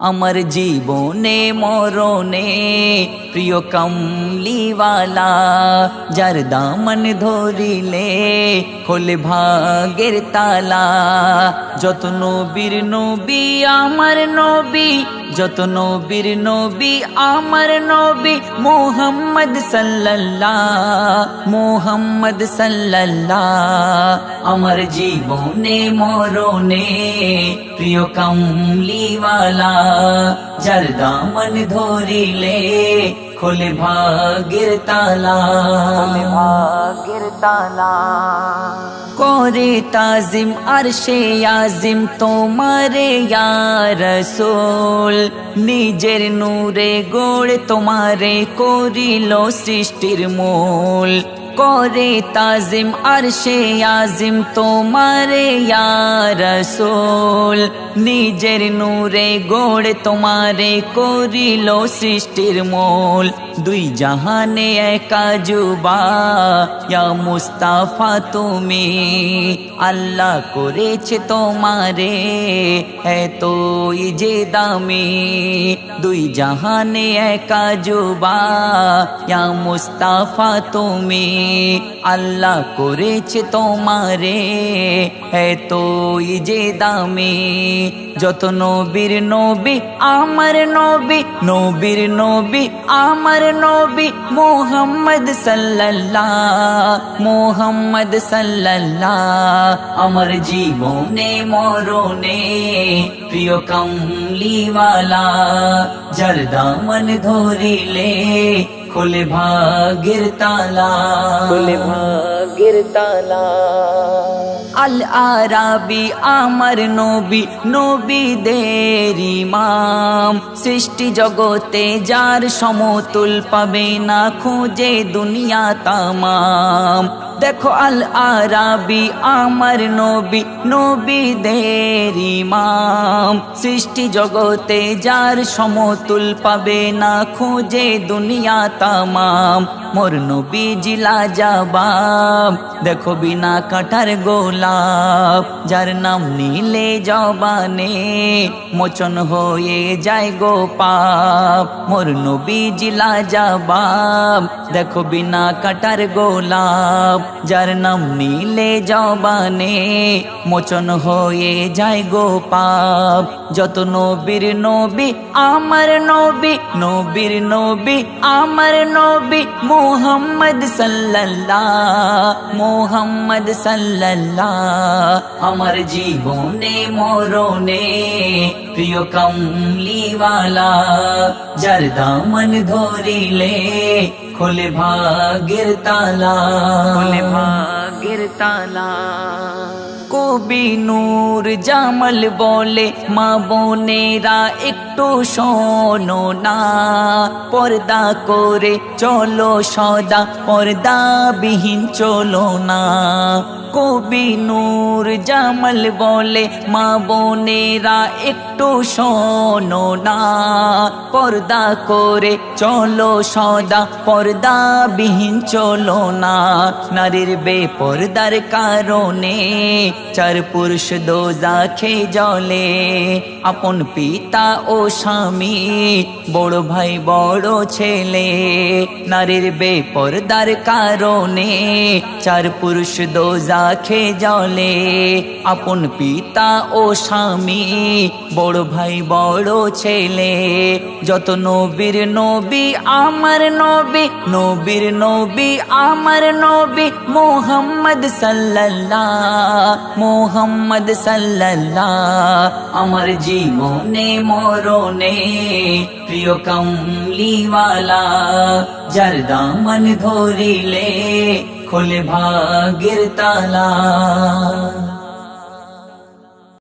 আমার জীবনে মরণে প্রিয় কমলিওয়ালা যার দামন ধরিলে খোলে ভাগের তালা যত নবীর নবী আমার নবী যত নবীর নবী আমার নবী মোহাম্মদ সাল্লাল্লাহ মোহাম্মদ সাল্লাল্লাহ আমার জীবনে মরণে প্রিয় কমলিওয়ালা যার দামন ধরিলে খোলে ভাগের তালা ভাগের তালা করে তাজিম আর আজিম তোমারে রসোল নিজের নূরে গোড়ে তোমারে করিল সৃষ্টির মূল করে তাজিম আর সে আজিম, তোমারে রসোল। নিজের নূরে গোড়ে তোমারে করিল সৃষ্টির মূল। দুই জাহানে একা জুবা ইয়া মুস্তাফা তুমি। আল্লাহ করেছে তোমারে এত যে দামি। দুই জাহানে একা জুবা ইয়া মুস্তাফা তুমি। আল্লাহ করেছে তোমারে, এত যে দামি। যত নবীর নবী, আমার নবী, নবীর নবী, আমার নবী, মোহাম্মদ সাল্লাল্লাহ মোহাম্মদ সাল্লাল্লাহ। আমার জীবনে, মরণে, প্রিয় কমলিওয়ালা, যার দামন ধরিলে খোলে ভাগের তালা। খোলে ভাগের তালা। আল আরাবি আমার নবী নবী নবীদের ইমাম। সৃষ্টি জগতে যার সমতুল পাবে না খুঁজে দুনিয়া তামাম। দেখো আল আরাবি আমার নবী নবী, নবীদের ইমাম। সৃষ্টি জগতে যার সমতুল পাবে না খুঁজে দুনিয়া তামাম। মোর নবী জিলা যাবাব দেখো বিনা কাটার গোলাপ, যার নাম নিলে জবানে, মোচন হয়ে যায় গো পাপ। মোর নবী জিলা যাবাব দেখো বিনা কাটার গোলাপ, যার নাম নিলে জবানে, মোচন হয়ে যায় গো পাপ। যত নবীর নবী, আমার নবী, নবীর নবী, আমার নবী মোহাম্মদ সাল্লাল্লাহ মোহাম্মদ সাল্লাল্লাহ। আমার জীবনে, মরণে, প্রিয় কমলিওয়ালা, যার দামন ধরিলে খোলে ভাগের তালা। খোলে ভাগের তালা। কবি নূর জামল বলে, মা বোনেরা একটু শোনো না। পর্দা করে চলো সদা পর্দা বিহীন চলো না। কবি নূর জামল বলে, মা বোনেরা একটু শোনো না। পর্দা করে চলো সদা পর্দা বিহীন চলো না। নারীর বেপর্দার কারণে চার পুরুষ দোজা খে জলে। আপন পিতা ও স্বামী, বড় ভাই, বড় ছেলে। নারীর বেপর্দার কারণে চার পুরুষ দোজা খে জলে। আপন পিতা ও স্বামী, বড় ভাই, বড় ছেলে। যত নবীর নবী, আমার নবী, নবীর নবী, আমার নবী, মোহাম্মদ সাল্লাল্লাহ। মোহাম্মদ সাল্লাল্লাহ। আমার জীবনে মরণে প্রিয় কমলিওয়ালা যার দামন ধরিলে খোলে ভাগের তালা।